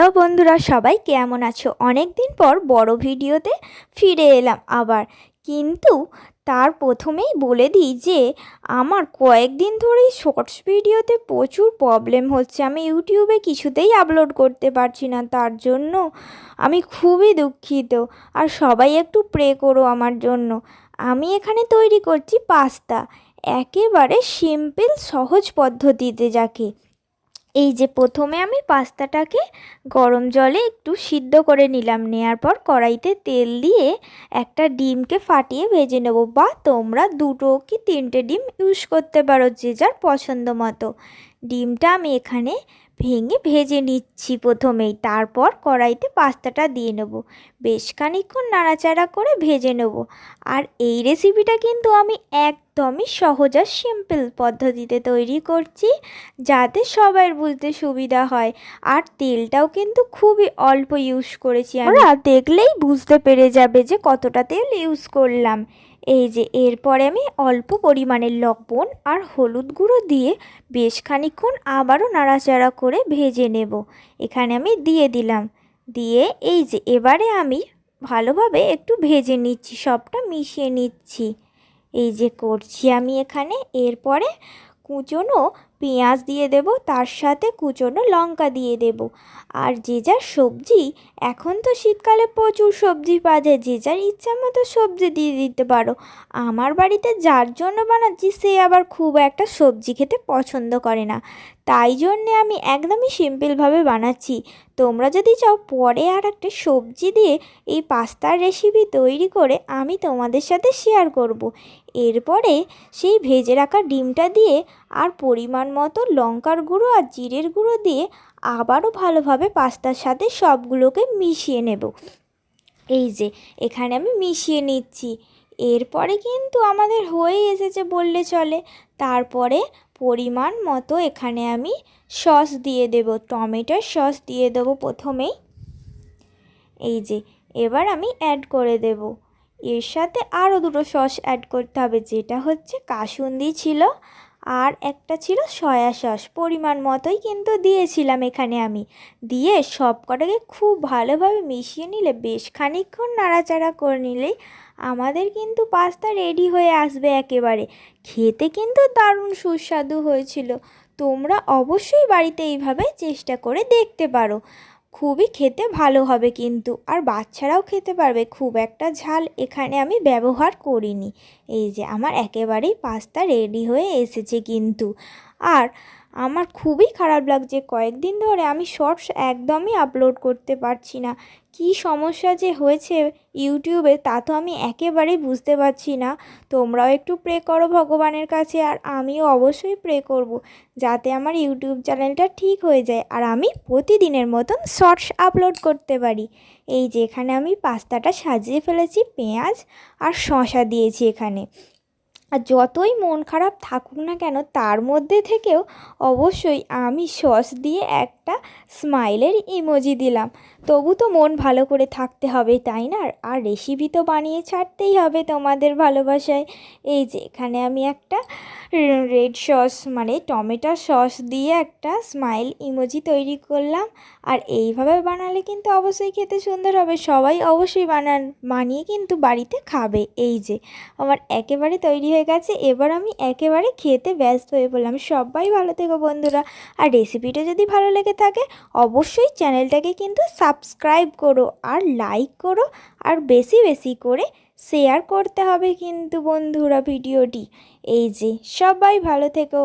Hello বন্ধুরা, সবাই কেমন আছো? অনেক দিন পর বড় ভিডিওতে ফিরে এলাম আবার। কিন্তু তার প্রথমেই বলে দিই যে, আমার কয়েকদিন ধরেই শর্টস ভিডিওতে প্রচুর প্রবলেম হচ্ছে। আমি ইউটিউবে কিছুতেই আপলোড করতে পারছি না, তার জন্য আমি খুবই দুঃখিত। আর সবাই একটু প্রে করো আমার জন্য। আমি এখানে তৈরি করছি পাস্তা একেবারে সিম্পল সহজ পদ্ধতিতে যাকে এই যে প্রথমে আমি পাস্তাটাকে গরম জলে একটু সিদ্ধ করে নিলাম। নেয়ার পর কড়াইতে তেল দিয়ে একটা ডিমকে ফাটিয়ে ভেজে নেব বা তোমরা দুটো কি তিনটে ডিম ইউজ করতে পারো যে যার পছন্দ মতো। ডিমটা আমি এখানে ভেঙে ভেজে নিচ্ছি প্রথমেই। তারপর কড়াইতে পাস্তাটা দিয়ে নেব। বেশ খানিক্ষণ নাড়াচাড়া করে ভেজে নেব। আর এই রেসিপিটা কিন্তু আমি একদমই সহজ আর সিম্পল পদ্ধতিতে তৈরি করছি, যাতে সবার বুঝতে সুবিধা হয়। আর তেলটাও কিন্তু খুবই অল্প ইউজ করেছি আমরা দেখলেই বুঝতে পেরে যাবে যে কতটা তেল ইউজ করলাম। এই যে, এরপরে আমি অল্প পরিমাণে লবণ আর হলুদ গুঁড়ো দিয়ে বেশ খানিক্ষণ আবারও নাড়াচাড়া করে ভেজে নেব। এখানে আমি দিয়ে দিলাম। দিয়ে এই যে, এবারে আমি ভালোভাবে একটু ভেজে নিচ্ছি, সবটা মিশিয়ে নিচ্ছি। এই যে করছি আমি এখানে এরপরে কুচনো পেঁয়াজ দিয়ে দেব, তার সাথে কুচনো লঙ্কা দিয়ে দেব। আর যে যার সবজি, এখন তো শীতকালে প্রচুর সবজি পাওয়া যায় যে যার ইচ্ছা মতো সবজি দিয়ে দিতে পারো। আমার বাড়িতে যার জন্য বানাচ্ছি, সে আবার খুব একটা সবজি খেতে পছন্দ করে না। তাই জন্যে আমি একদমই সিম্পলভাবে বানাচ্ছি। তোমরা যদি চাও পরে আর একটা সবজি দিয়ে এই পাস্তার রেসিপি তৈরি করে আমি তোমাদের সাথে শেয়ার করব। এরপরে সেই ভেজে রাখা ডিমটা দিয়ে আর পরিমাণ মতো লঙ্কার গুঁড়ো আর জিরের গুঁড়ো দিয়ে আবারও ভালোভাবে পাস্তার সাথে সবগুলোকে মিশিয়ে নেব। এই যে, এখানে আমি মিশিয়ে নিচ্ছি। এরপরে কিন্তু আমাদের হয়ে এসেছে বললে চলে। তারপরে পরিমাণ মতো এখানে আমি সস দিয়ে দেব, টমেটোর সস দিয়ে দেবো প্রথমেই। এই যে, এবার আমি অ্যাড করে দেব। এর সাথে আরও দুটো সস অ্যাড করতে হবে, যেটা হচ্ছে কাসুন্দি ছিল আর একটা ছিল সয়া সস। পরিমাণ মতোই কিন্তু দিয়েছিলাম এখানে আমি। দিয়ে সব কটাকে খুব ভালোভাবে মিশিয়ে নিলে, বেশ খানিকক্ষণ নাড়াচাড়া করে নিলেই আমাদের কিন্তু পাস্তা রেডি হয়ে আসবে একেবারে। খেতে কিন্তু দারুণ সুস্বাদু হয়েছিল। তোমরা অবশ্যই বাড়িতে এইভাবে চেষ্টা করে দেখতে পারো। খুবই খেতে ভালো হবে কিন্তু। আর বাচ্চারাও খেতে পারবে, খুব একটা ঝাল এখানে আমি ব্যবহার করিনি। এই যে, আমার একেবারেই পাস্তা রেডি হয়ে এসেছে কিন্তু। আর আমার খুবই খারাপ লাগছে। কয়েকদিন ধরে আমি শর্টস একদমই আপলোড করতে পারছি না। কি সমস্যা যে হয়েছে ইউটিউবে তা তো আমি একেবারেই বুঝতে পারছি না। তোমরাও একটু প্রে করো ভগবানের কাছে আর আমিও অবশ্যই প্রে করব যাতে আমার ইউটিউব চ্যানেলটা ঠিক হয়ে যায় আর আমি প্রতিদিনের মতন শর্টস আপলোড করতে পারি। এই যে এখানে আমি পাস্তাটা সাজিয়ে ফেলেছি, পেঁয়াজ আর শশা দিয়েছি এখানে। আর যতই মন খারাপ থাকুক না কেন, তার মধ্যে থেকেও অবশ্যই আমি সস দিয়ে একটা স্মাইলের ইমোজি দিলাম। তবু তো মন ভালো করে থাকতে হবে, তাই না? আর রেসিপি তো বানিয়ে ছাড়তেই হবে তোমাদের ভালোবাসায়। এই যে, এখানে আমি একটা রেড সস মানে টমেটো সস দিয়ে একটা স্মাইল ইমোজি তৈরি করলাম। আর এইভাবে বানালে কিন্তু অবশ্যই খেতে সুন্দর হবে। সবাই অবশ্যই বানান, বানিয়ে কিন্তু বাড়িতে খাবে। এই যে, আমার একেবারে তৈরি হয়ে গেছে। এবার আমি একেবারে খেতে ব্যস্ত হয়ে পড়লাম। সবাই ভালো থেকো বন্ধুরা। আর রেসিপিটা যদি ভালো লেগে থাকে, অবশ্যই চ্যানেলটাকে কিন্তু সাবস্ক্রাইব করো আর লাইক করো। আর বেশি বেশি করে শেয়ার করতে হবে কিন্তু বন্ধুরা ভিডিওটি। এই যে সবাই ভালো থেকো।